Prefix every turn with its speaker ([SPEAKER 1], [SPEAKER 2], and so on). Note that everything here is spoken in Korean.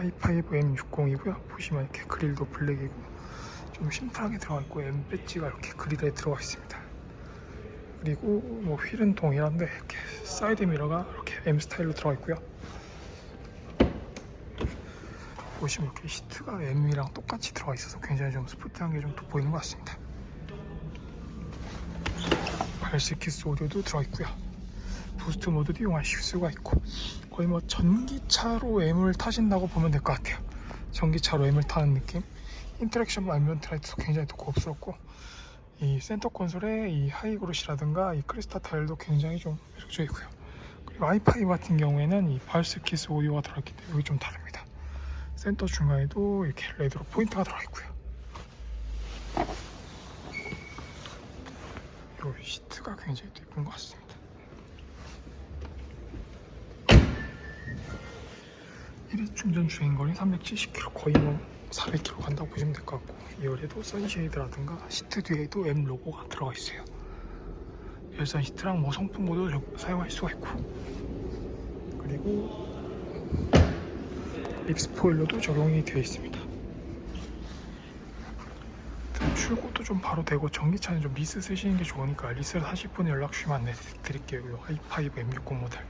[SPEAKER 1] i5 M60이고요. 보시면 이렇게 그릴도 블랙이고 좀 심플하게 들어가 있고 M 배지가 이렇게 그릴에 들어가 있습니다. 그리고 뭐 휠은 동일한데 이렇게 사이드 미러가 이렇게 M 스타일로 들어가 있고요. 보시면 이렇게 시트가 M이랑 똑같이 들어가 있어서 굉장히 좀 스포티한 게 좀 돋보이는 것 같습니다. 발시키스 오디오도 들어가 있고요. 부스트 모드도 이용하실 수가 있고 거의 뭐 전기차로 M을 타신다고 보면 될 것 같아요. 전기차로 M을 타는 느낌. 인터랙션 안면트 라이트도 굉장히 또 고급스럽고 이 센터 콘솔의 이 하이그로시라든가 이 크리스타 타일도 굉장히 좀 매력적이고요. 그리고 i5 같은 경우에는 이 발스 키스 오디오가 들어있기 때문에 여기 좀 다릅니다. 센터 중간에도 이렇게 레드로 포인트가 들어가 있고요. 이 시트가 굉장히 또 예쁜 것 같습니다. 일일 충전 주행거리 370km 거의 뭐 400km 간다고 보시면 될 것 같고 2열에도 선쉐이드라든가 시트 뒤에도 M 로고가 들어가 있어요. 열선 시트랑 뭐 성품 모두 저- 사용할 수가 있고. 그리고 립 스포일러도 적용이 되어 있습니다. 출고도 좀 바로 되고 전기차는 좀 리스 쓰시는 게 좋으니까 리스를 하실 분에 연락 주시면 안내 드릴게요. 이 i5 M60 모델